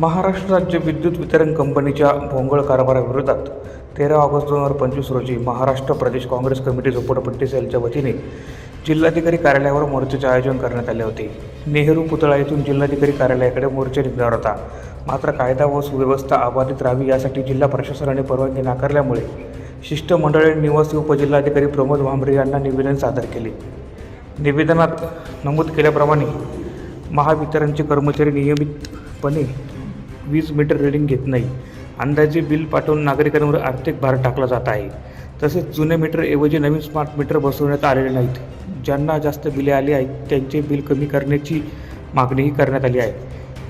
महाराष्ट्र राज्य विद्युत वितरण कंपनीच्या भोंगळ कारभाराविरोधात तेरा ऑगस्ट दोन हजार पंचवीस रोजी महाराष्ट्र प्रदेश काँग्रेस कमिटी झोपडपट्टी सेलच्या वतीने जिल्हाधिकारी कार्यालयावर मोर्चाचे आयोजन करण्यात आले होते. नेहरू पुतळा येथून जिल्हाधिकारी कार्यालयाकडे मोर्चा निघणार होता. मात्र कायदा व सुव्यवस्था अबाधित राहावी यासाठी जिल्हा प्रशासनाने परवानगी नाकारल्यामुळे शिष्टमंडळाने निवासी उपजिल्हाधिकारी प्रमोद भांबरे यांना निवेदन सादर केले. निवेदनात नमूद केल्याप्रमाणे महावितरणचे कर्मचारी नियमितपणे वीज मीटर रिडिंग घेत नाही. अंदाजे बिल पाठवून नागरिकांवर आर्थिक भार टाकला जात आहे. तसेच जुने मीटरऐवजी नवीन स्मार्ट मीटर बसवण्यात आलेले नाहीत. ज्यांना जास्त बिले आली आहेत त्यांचे बिल कमी करण्याची मागणीही करण्यात आली आहे.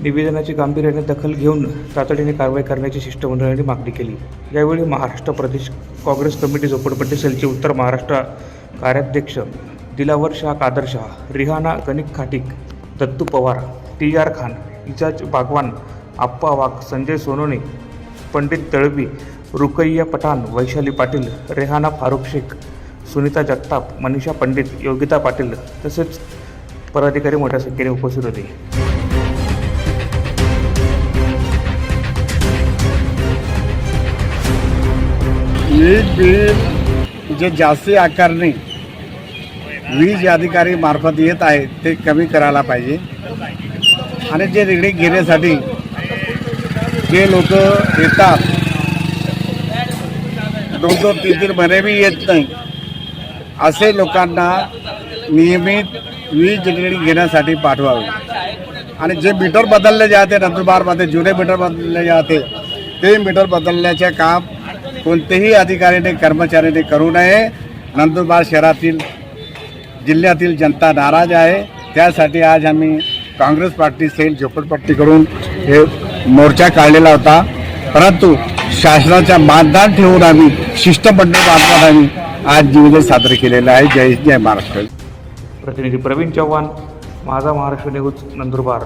निवेदनाची गांभीर्याने दखल घेऊन तातडीने कारवाई करण्याची शिष्टमंडळाने मागणी केली. यावेळी महाराष्ट्र प्रदेश काँग्रेस कमिटी झोपडपट्टी सेलचे उत्तर महाराष्ट्र कार्याध्यक्ष दिलावर शाह कादर शाह रिहाना गणिक खाटिक दत्तू पवार टी आर खान इजाज बागवान आप्पा वाघ संजय सोनोने पंडित तळवी रुकैया पठाण वैशाली पाटील रेहाना फारुख शेख सुनीता जगताप मनीषा पंडित योगिता पाटील तसेच पदाधिकारी मोठ्या संख्येने उपस्थित होते. वीज बिल जे जास्ती आकारणे वीज अधिकारी मार्फत येत आहे ते कमी करायला पाहिजे. आणि जे रिडिंग घेण्यासाठी जे लोक येतात दोन दोन तीन तीन महिने बी येत नाही. असे लोकांना नियमित वीज जनरेटिंग घेण्यासाठी पाठवावे. आणि जे मीटर बदलले जाते नंदुरबारमध्ये जुने मीटर बदलले जाते ते मीटर बदलण्याचे काम कोणतेही अधिकाऱ्याने कर्मचाऱ्याने करू नये. नंदुरबार शहरातील जिल्ह्यातील जनता नाराज आहे. त्यासाठी आज आम्ही काँग्रेस पार्टी सेल झोपडपट्टीकडून हे मोर्चा काढलेला होता. परंतु शासनाच्या मानधन ठेवून आम्ही शिष्टमंडळ मार्फत आम्ही आज निवेदन सादर केलेलं आहे. जय जय महाराष्ट्र. प्रतिनिधी प्रवीण चव्हाण माझा महाराष्ट्र न्यूज नंदुरबार.